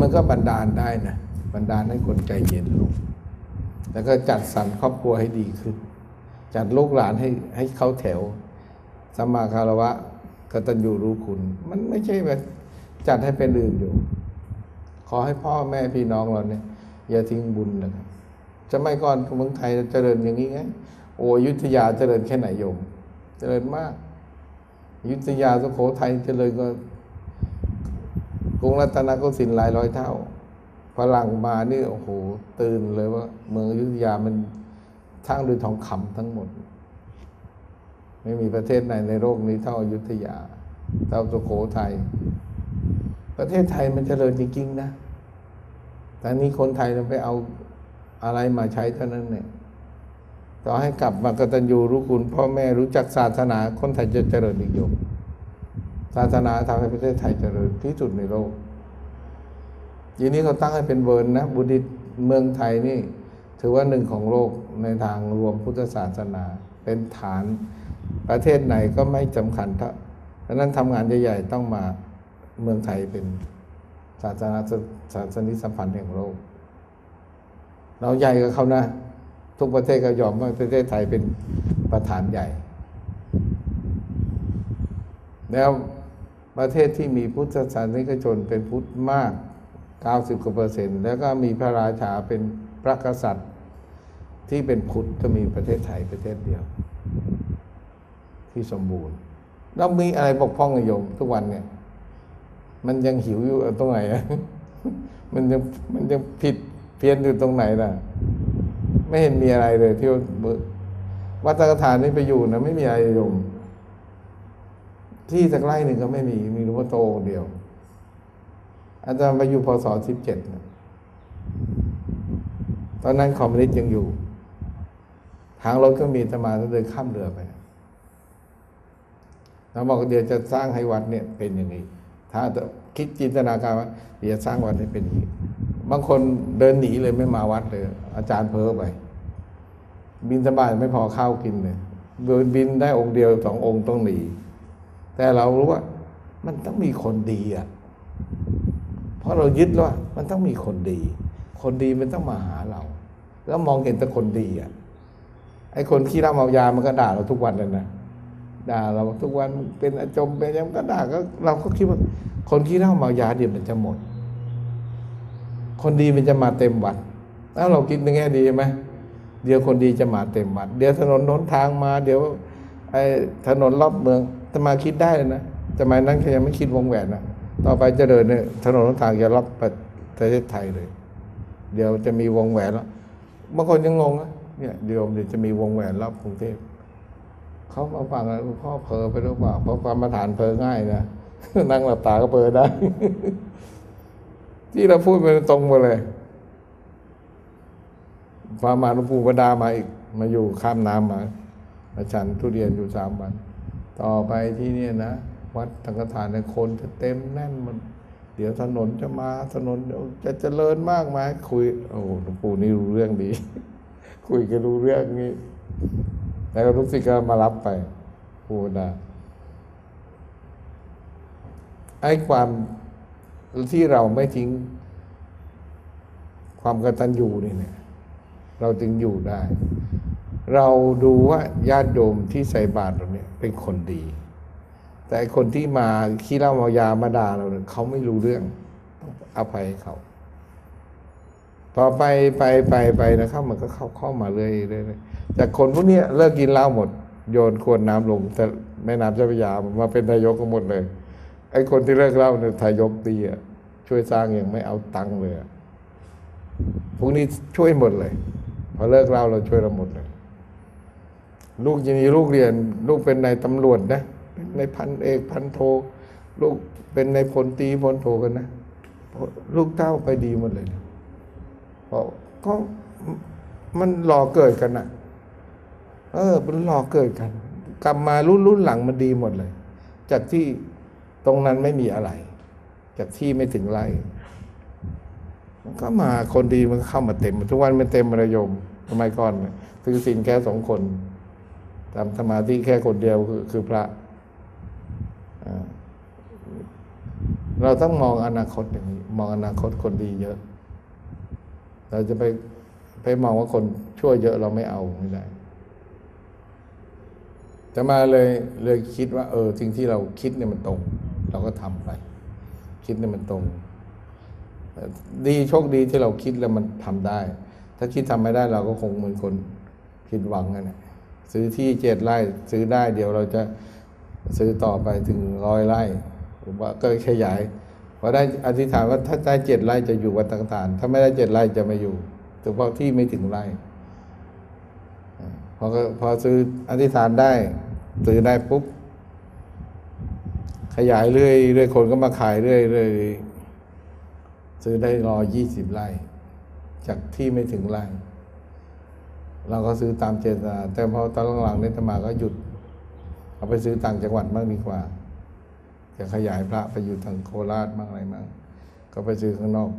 มันก็บันดาลได้นะบันดาลให้คนใจเย็นลงแล้วก็จัดสรรครอบครัวให้ดีขึ้น จัดลูกหลานให้ให้เข้าแถวสัมมาคารวะกตัญญูรู้คุณ มันไม่ใช่แบบจัดให้เป็นอื่นอยู่ ขอให้พ่อแม่พี่น้องเราเนี่ย อย่าทิ้งบุญนะครับจะไม่ก่อนเมืองไทยเจริญอย่างนี้ไงโอ้ยุธยาเจริญแค่ไหนโยม เจริญมาก ยุธยาสุโขทัยเจริญก็ กรุงรัตนโกสินทร์หลายร้อยเท่าฝรั่งมานี่โอ้โห ตื่นเลยว่า เมืองอยุธยามันสร้างด้วยทองคำทั้งหมด ไม่มีประเทศไหนในโลกนี้เท่าอยุธยาเท่าสุโขทัยประเทศไทยมันเจริญจริงๆนะ แต่นี้คนไทยเราไปเอาอะไรมาใช้เท่านั้นเนี่ย ต่อให้กลับมากตัญญูรู้คุณพ่อแม่รู้จักศาสนาคนไทยจะเจริญนิยม ศาสนาทำให้ประเทศไทยเจริญที่สุดในโลกทีนี้เขาตั้งให้เป็นเวิร์นนะบุดิต์เมืองไทยนี่ ถือว่าหนึ่งของโลกในทางรวมพุทธศาสนา เป็นฐานประเทศไหนก็ไม่สำคัญเท่าดังนั้นทำงานใหญ่ๆต้องมาเมืองไทยเป็นศาสนาศาสนิสัมพันธ์แห่งโลก เราใหญ่กับเขานะ ทุกประเทศก็ยอมว่าประเทศไทยเป็นประธานใหญ่ แล้ว ประเทศที่มีพุทธศาสนิกชนเป็นพุทธมาก 90กว่าเปอร์เซ็นต์แล้วก็มีพระราชาเป็นพระกษัตริย์ ที่เป็นพุทธก็มีประเทศไทยประเทศเดียว ที่สมบูรณ์ แล้วมีอะไรบกพร่องอะโยมทุกวันเนี่ย มันยังหิวอยู่ตรงไหนอะมันยังมันยังผิดเพี้ยนอยู่ตรงไหนน่ะ ไม่เห็นมีอะไรเลยที่วัดตะกฐานนี่ไปอยู่นะไม่มีอะไรโยม ที่สักไร่หนึ่งก็ไม่มี มีหลวงพ่อโตองเดียว อาจารย์ไปอยู่พศสิบเจ็ดตอนนั้นคอมมิวนิสต์ยังอยู่ ทางรถก็มีอาตมาต้องเดินข้ามเรือไปเราบอกเดี๋ยวจะสร้างให้วัดเนี่ยเป็นอย่างนี้ ถ้าจะคิดจินตนาการว่าเดี๋ยวสร้างวัดให้เป็นอย่างนี้ บางคนเดินหนีเลยไม่มาวัดเลย อาจารย์เพ้อไป บินสบายไม่พอข้าวกินเลยบินได้องค์เดียวสององค์ต้องหนี แต่เรารู้ว่า มันต้องมีคนดีอะเพราะเรายึดว่า มันต้องมีคนดี คนดีมันต้องมาหาเรา แล้วมองเห็นแต่คนดีอะไอ้คนขี้เล้าเมายามันก็ด่าเราทุกวันเลยนะด่าเราทุกวันเป็นอาจมเป็นยังก็ด่าก็เราก็คิดว่า คนขี้เหล้าเมายาเดี๋ยวมันจะหมด คนดีมันจะมาเต็มวัดถ้าเราคิดในแง่ดีไหมเดี๋ยวคนดีจะมาเต็มวัด เดี๋ยวถนนหนทางมา เดี๋ยวไอ้ถนนรอบเมือง จะมาคิดได้เลยนะมัยนั้นเขายังไม่คิดวงแหวนนะต่อไปจะเดินเนี่ยถนนทางจะรอบประเทศไทยเลย เดี๋ยวจะมีวงแหวนแล้วบางคนยังงงนะเนี่ยเดี๋ยวเดี๋ยวจะมีวงแหวนรอบกรุงเทพเขามาฟังแล้วพ่อเพอไปหรือเปล่าเพราะความมาฐานเพอง่ายนะนั่งหลับตาก็เพอได้ ที่เราพูดมันตรงมาเลยพามาหลวงปู่วดามาอีก มาอยู่ข้ามน้ำมามาฉันทุเรียนอยู่สามวัน ต่อไปที่เนี่ยนะ วัดสังฆทานในคนจะเต็มแน่นมัน เดี๋ยวถนนจะมาถนนจะเจริญมากมายคุยโอ้หลวงปู่นี่รู้เรื่องดี คุยกันรู้เรื่องนี้แล้วลูกศิษย์ก็มารับไปพูดนะไอ้ความที่เราไม่ทิ้ง ความกตัญญูนี่เนี่ย เราจึงอยู่ได้ เราดูว่าญาติโยมที่ใส่บาตร เป็นคนดี แต่คนที่มาขี้เหล้าเมายามาด่าเราเนี่ยเขาไม่รู้เรื่องต้องอภัยให้เขาต่อไปไปไปไปนะครับ มันก็เข้าเข้ามาเรื่อยเรื่อยจากคนพวกนี้เลิกกินเหล้าหมด โยนขวดน้ำลงแต่แม่น้ำเจ้าพระยามาเป็นนายกก็หมดเลย ไอ้คนที่เลิกเหล้าเนี่ยทายกดีอะช่วยสร้างอย่างไม่เอาตังค์เลยพวกนี้ช่วยหมดเลย พอเลิกเหล้าเราช่วยเราหมดเลย ลูกจะมีลูกเรียน ลูกเป็นนายตำรวจนะเป็นพันเอกพันโท ลูกเป็นในพลตีพลโทกันนะ ลูกเต้าไปดีหมดเลยเพราะก็มันรอเกิดกันนะเออ มันรอเกิดกัน กลับมารุ่นรุ่นหลังมันดีหมดเลย จากที่ตรงนั้นไม่มีอะไร จากที่ไม่ถึงไรมันก็มาคนดีมันเข้ามาเต็ม ทุกวันมันเต็มระยมสมัยก่อนเนี่ยถือศีลแค่สองคน ทำสมาธิแค่คนเดียวคือคือพระ เราต้องมองอนาคตอย่างนี้ มองอนาคตคนดีเยอะ เราจะไปไปมองว่าคนชั่วเยอะเราไม่เอาไม่ได้จะมาเลยเลยคิดว่า เออสิ่งที่เราคิดเนี่ยมันตรง เราก็ทำไป คิดเนี่ยมันตรง ดีโชคดีที่เราคิดแล้วมันทำได้ ถ้าคิดทำไม่ได้เราก็คงเหมือนคนผิดหวังนั่นแหละ ซื้อที่เจ็ดไร่ซื้อได้เดี๋ยวเราจะซื้อต่อไปถึงร้อยไร่ผมว่าก็ขยายพอได้อธิษฐานว่าถ้าได้เจ็ดไร่จะอยู่วัดต่างๆถ้าไม่ได้เจ็ดไร่จะไม่อยู่เฉพาะที่ไม่ถึงไร่พอพอซื้ออธิษฐานได้ซื้อได้ปุ๊บขยายเรื่อยเรื่อยคนก็มาขายเรื่อยเรื่อยซื้อได้รอยี่สิบไร่ จากที่ไม่ถึงไร่ เราก็ซื้อตามเจตนาแต่พอตอนหลังๆเนี่ยธรรมาก็หยุด เอาไปซื้อต่างจังหวัดมากดีกว่าจะขยายพระไปอยู่ทางโคราชบ้างอะไรบ้างก็ไปซื้อข้างนอก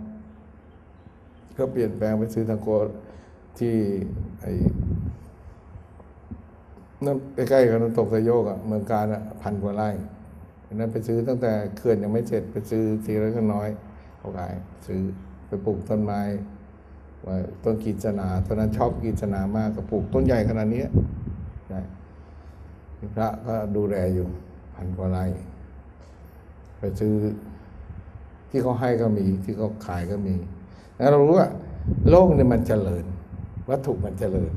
ก็เปลี่ยนแปลงไปซื้อทางโคที่ไอ้นั่นใกล้ๆกับน้ำตกสะโยกอะเมืองการอะพันกว่าไร่อันนั้นไปซื้อตั้งแต่เขื่อนยังไม่เสร็จไปซื้อทีละก็น้อยเขาขายซื้อไปปลูกต้นไม้ ไว้ต้นกีจนาตอนนั้นชอบกีจนามากก็ปลูกต้นใหญ่ขนาดนี้ใช่พระก็ดูแลอยู่พันกว่าไร่ไปซื้อที่เขาให้ก็มีที่เขาขายก็มีแล้วเรารู้ว่าโลกเนี่ยมันเจริญ วัตถุมันเจริญ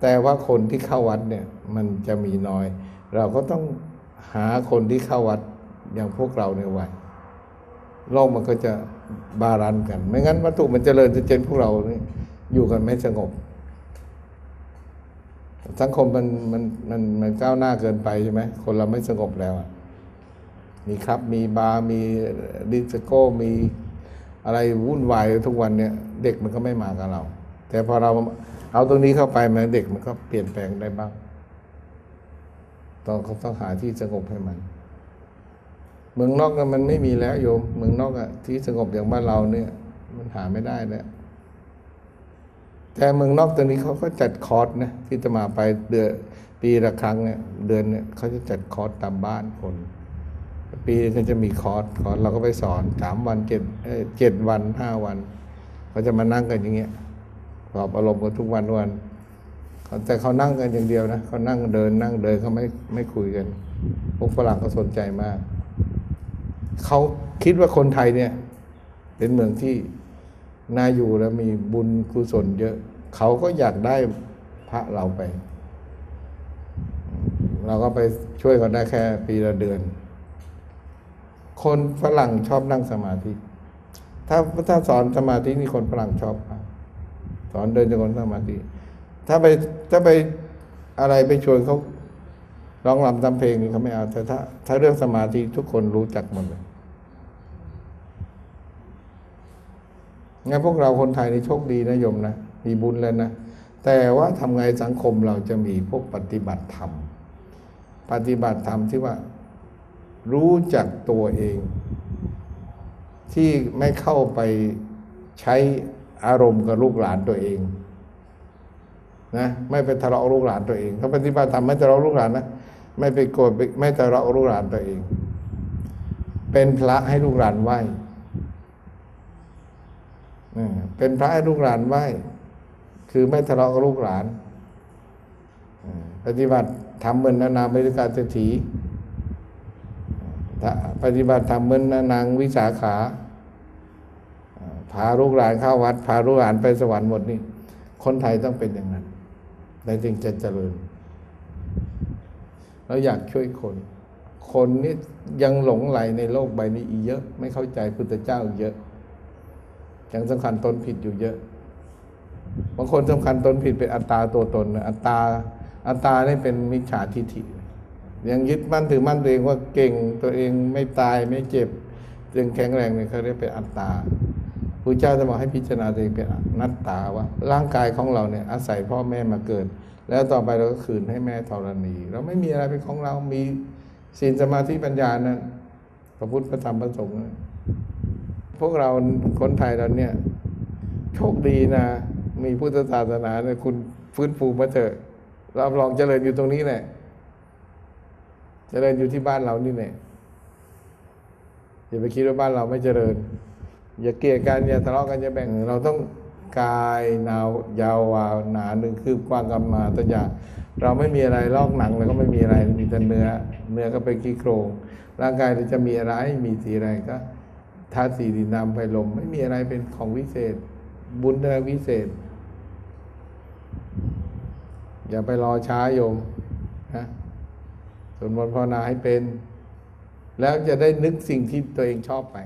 แต่ว่าคนที่เข้าวัดเนี่ยมันจะมีน้อย เราก็ต้องหาคนที่เข้าวัดอย่างพวกเราในวัยโลกมันก็จะ บารันกัน ไม่งั้นวัตถุมันเจริญจะเจนพวกเรานี่อยู่กันไม่สงบ สังคมมันมันมันมันก้าวหน้าเกินไปใช่ไหมคนเราไม่สงบแล้วอะมีครับมีบาร์มีดิสโก้มีอะไรวุ่นวายทุกวันเนี่ย เด็กมันก็ไม่มากับเรา แต่พอเราเอาตรงนี้เข้าไปมันเด็กมันก็เปลี่ยนแปลงได้บ้างต้องเขาต้องหาที่สงบให้มัน เมืองนอกมันไม่มีแล้วโยมเมืองนอกอะที่สงบอย่างบ้านเราเนี่ย มันหาไม่ได้แล้วแต่เมืองนอกตอนนี้เขาก็จัดคอร์สนะที่จะมาไปเดือนปีละครั้งเนี่ยเดือนเนี่ยเขาจะจัดคอร์สตามบ้านคน ปีนึงจะมีคอร์สคอร์สเราก็ไปสอนสามวันเจ็ดเจ็ดวันห้าวันเขาจะมานั่งกันอย่างเงี้ยสอบอารมณ์กันทุกวันวันแต่เขานั่งกันอย่างเดียวนะเขานั่งเดินนั่งเดินเขาไม่ไม่คุยกันพวกฝรั่งเขาสนใจมาก เขาคิดว่าคนไทยเนี่ย เป็นเมืองที่น่าอยู่แล้วมีบุญกุศลเยอะ เขาก็อยากได้พระเราไป เราก็ไปช่วยเขาได้แค่ปีละเดือน คนฝรั่งชอบนั่งสมาธิ ถ้าถ้าสอนสมาธินี่คนฝรั่งชอบสอนเดินจงกรมสมาธิ ถ้าไปถ้าไปอะไรไปชวนเขาร้องรำทำเพลงนี่เขาไม่เอาแต่ถ้าถ้าเรื่องสมาธิทุกคนรู้จักหมดเลย งั้นพวกเราคนไทยนี่โชคดีนะโยมนะ มีบุญแล้วนะ แต่ว่าทำไงสังคมเราจะมีพวกปฏิบัติธรรม ปฏิบัติธรรมที่ว่า รู้จักตัวเอง ที่ไม่เข้าไปใช้อารมณ์กับลูกหลานตัวเองนะไม่ไปทะเลาะลูกหลานตัวเองถ้าปฏิบัติธรรมไม่ทะเลาะลูกหลานนะไม่ไปโกรธไม่ทะเลาะลูกหลานตัวเอง เป็นพระให้ลูกหลานไหว้ เป็นพระให้ลูกหลานไหว้คือไม่ทะเลาะกับลูกหลานปฏิบัติทำเหมือนนานาบริการเศรษฐีปฏิบัติทำเหมือนนางวิสาขา พาลูกหลานเข้าวัด พาลูกหลานไปสวรรค์หมดนี่คนไทยต้องเป็นอย่างนั้นในจึงจะเจริญเราอยากช่วยคน คนนี่ยังหลงไหลในโลกใบนี้อีกเยอะ ไม่เข้าใจพุทธเจ้าเยอะ ยังสำคัญตนผิดอยู่เยอะ บางคนสำคัญตนผิดเป็นอัตตาตัวตน อัตตาอัตตานี่เป็นมิจฉาทิฏฐิยังยึดมั่นถือมั่นตัวเองว่าเก่งตัวเองไม่ตายไม่เจ็บยังแข็งแรงเนี่ยเขาเรียกเป็นอัตตาพระเจ้าจะบอกให้พิจารณาตัวเองเป็นนัตตาว่า ร่างกายของเราเนี่ยอาศัยพ่อแม่มาเกิด แล้วต่อไปเราก็คืนให้แม่ธรณี เราไม่มีอะไรเป็นของเรา มีศีลสมาธิปัญญานะพระพุทธพระธรรมพระสงฆ์ พวกเราคนไทยเราเนี่ย โชคดีนะ มีพุทธศาสนาเนี่ยคุณฟื้นฟูมาเถอะรับรองเจริญอยู่ตรงนี้แหละเจริญอยู่ที่บ้านเรานี่แหละอย่าไปคิดว่าบ้านเราไม่เจริญ อย่าเกลียดกันอย่าทะเลาะกันอย่าแบ่ง เราต้องกายหนาวยาววาวหนาหนึ่งคืบกว้างกันมาตยาเราไม่มีอะไรลอกหนังเราก็ไม่มีอะไรมีแต่เนื้อ เนื้อก็ไปนขี้โครงร่างกายเราจะมีอะไรมีสีอะไรก็ ธาตุสี่ดินน้ำไฟลม ไม่มีอะไรเป็นของวิเศษ บุญอะไรวิเศษ อย่าไปรอช้าโยมนะสวดมนต์ภาวนาให้เป็น แล้วจะได้นึกสิ่งที่ตัวเองชอบไป